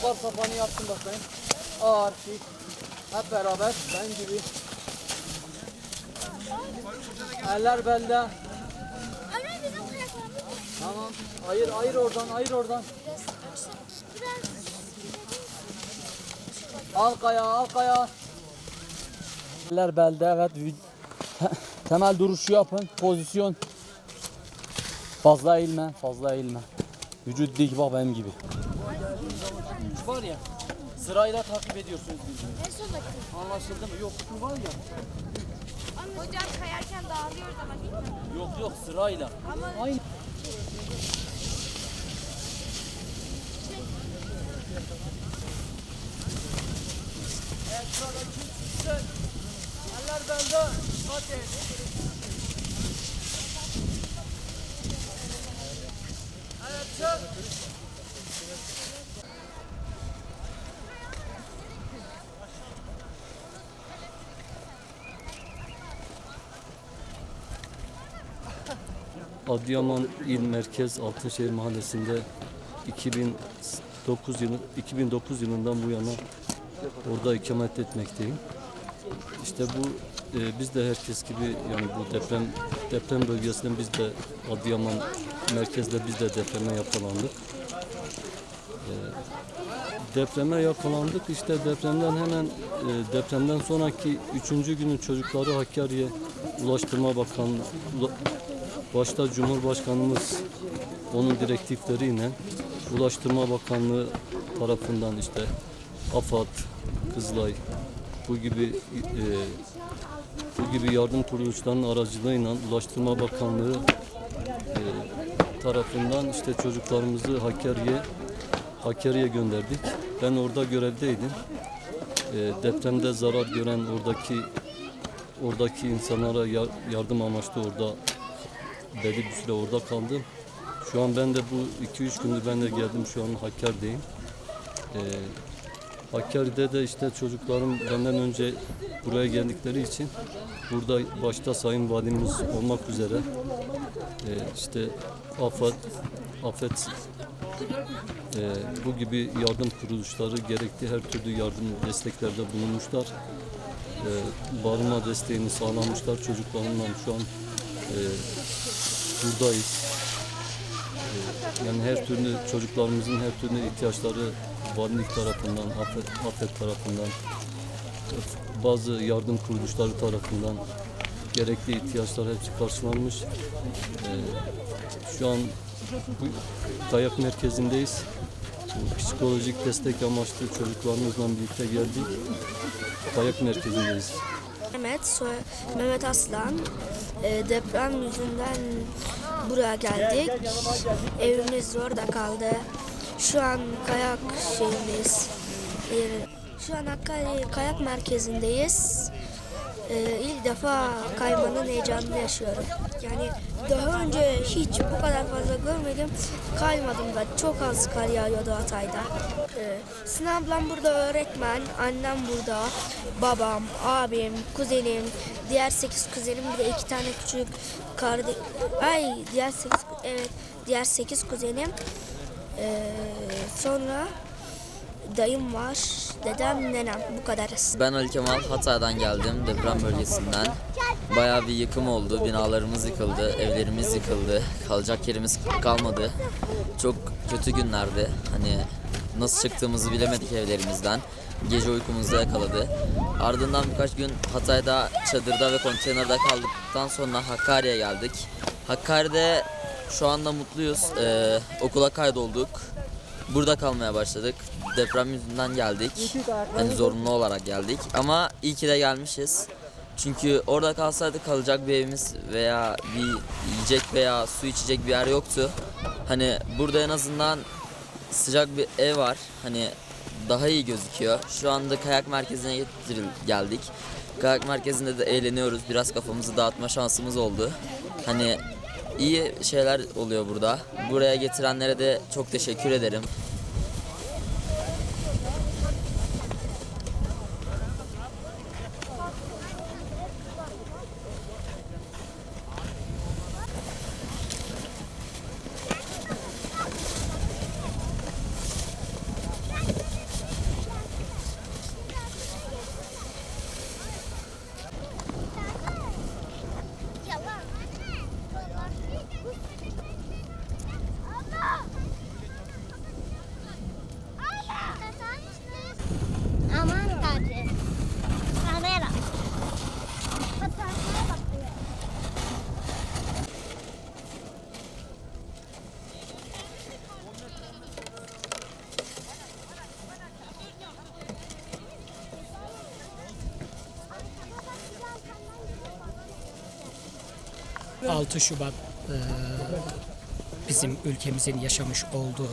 Çocuklar kafanı yapsın bakayım. Arşik. Hep beraber ben gibi. Eller kayaklarımız Tamam. Ayır ayır oradan ayır oradan. Al kaya al kaya. Eller belde evet. Temel duruşu yapın. Pozisyon. Fazla eğilme. Fazla eğilme. Vücut dik bak benim gibi. Üç var ya. Sırayla takip ediyorsunuz birbirini. en sondaki. Anlaşıldı mı? Yok şu var ya. Hocam kayarken dağılıyoruz ama değil mi? Yok yok sırayla. Ama Aynı. Evet sırada kim çıksın? Eller bende. Hadi. Evet çık. Adıyaman İl Merkez Altınşehir Mahallesi'nde 2009 yılı 2009 yılından bu yana orada ikamet etmekteyim. İşte bu e, biz de herkes gibi yani bu deprem deprem bölgesinden biz de Adıyaman merkezde biz de depreme yakalandık. E, depreme yakalandık. İşte depremden hemen e, depremden sonraki üçüncü günün çocukları Hakkari'ye Ulaştırma Bakanlığı Başta Cumhurbaşkanımız onun direktifleriyle Ulaştırma Bakanlığı tarafından işte AFAD, Kızılay bu gibi e, bu gibi yardım kuruluşlarının aracılığıyla Ulaştırma Bakanlığı e, tarafından işte çocuklarımızı Hakkari'ye Hakkari'ye gönderdik. Ben orada görevdeydim. E, depremde zarar gören oradaki oradaki insanlara yar- yardım amaçlı orada belli bir süre orada kaldım. Şu an ben de bu 2-3 gündür ben de geldim şu an Hakkari'deyim. Ee, Hakkari'de de işte çocuklarım benden önce buraya geldikleri için burada başta Sayın Valimiz olmak üzere e, işte AFAD, AFET e, bu gibi yardım kuruluşları gerekli her türlü yardım desteklerde bulunmuşlar. E, barınma desteğini sağlamışlar çocuklarımla şu an e, buradayız. Ee, Yani her türlü çocuklarımızın her türlü ihtiyaçları valilik tarafından, afet, afet tarafından, bazı yardım kuruluşları tarafından gerekli ihtiyaçlar hepsi karşılanmış. Ee, şu an bu merkezindeyiz. Psikolojik destek amaçlı çocuklarımızla birlikte geldik. Kayak merkezindeyiz. Mehmet, Mehmet Aslan. Ee, deprem yüzünden buraya geldik. Evimiz orada kaldı. Şu an kayak şeyindeyiz. Ee, Şu an Hakkari kayak merkezindeyiz. Ee, ilk defa kaymanın heyecanını yaşıyorum. Yani daha önce hiç bu kadar fazla görmedim. Kaymadım da çok az kar yağıyordu Hatay'da. Ee, Sinan ablam burada öğretmen, annem burada, babam, abim, kuzenim, diğer sekiz kuzenim bir de iki tane küçük kardeş... Ay diğer sekiz, evet diğer sekiz kuzenim. Ee, sonra dayım var, dedem, nenem bu kadar. Ben Ali Kemal Hatay'dan geldim deprem bölgesinden. Bayağı bir yıkım oldu. Binalarımız yıkıldı, evlerimiz yıkıldı. Kalacak yerimiz kalmadı. Çok kötü günlerdi. Hani nasıl çıktığımızı bilemedik evlerimizden. Gece uykumuzda yakaladı. Ardından birkaç gün Hatay'da çadırda ve konteynerde kaldıktan sonra Hakkari'ye geldik. Hakkari'de şu anda mutluyuz. Ee, okula kaydolduk. Burada kalmaya başladık. Deprem yüzünden geldik. Hani zorunlu olarak geldik. Ama iyi ki de gelmişiz. Çünkü orada kalsaydık kalacak bir evimiz veya bir yiyecek veya su içecek bir yer yoktu. Hani burada en azından sıcak bir ev var. Hani daha iyi gözüküyor. Şu anda kayak merkezine geldik. Kayak merkezinde de eğleniyoruz. Biraz kafamızı dağıtma şansımız oldu. Hani iyi şeyler oluyor burada. Buraya getirenlere de çok teşekkür ederim. 6 Şubat e, bizim ülkemizin yaşamış olduğu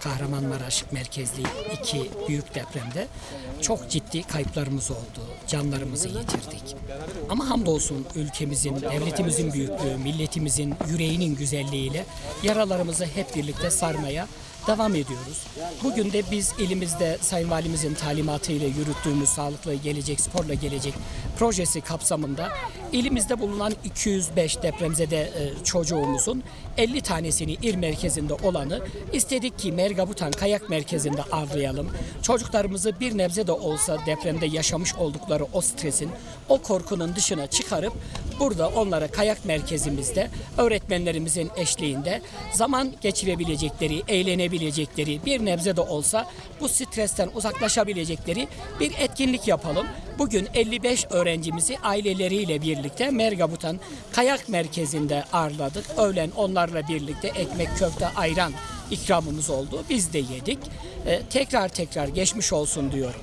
Kahramanmaraş merkezli iki büyük depremde çok ciddi kayıplarımız oldu. Canlarımızı yitirdik. Ama hamdolsun ülkemizin, devletimizin büyüklüğü, milletimizin yüreğinin güzelliğiyle yaralarımızı hep birlikte sarmaya devam ediyoruz. Bugün de biz elimizde Sayın Valimizin talimatıyla yürüttüğümüz Sağlıklı Gelecek, Sporla Gelecek projesi kapsamında elimizde bulunan 205 depremzede e, çocuğumuzun 50 tanesini il merkezinde olanı istedik ki Mergabutan Kayak Merkezi'nde ağırlayalım. Çocuklarımızı bir nebze de olsa depremde yaşamış oldukları o stresin, o korkunun dışına çıkarıp burada onlara kayak merkezimizde öğretmenlerimizin eşliğinde zaman geçirebilecekleri, eğlenebilecekleri, bir nebze de olsa bu stresten uzaklaşabilecekleri bir etkinlik yapalım. Bugün 55 öğrencimizi aileleriyle birlikte Mergabutan Kayak Merkezi'nde ağırladık. Öğlen onlarla birlikte ekmek, köfte, ayran ikramımız oldu. Biz de yedik. Ee, tekrar tekrar geçmiş olsun diyorum.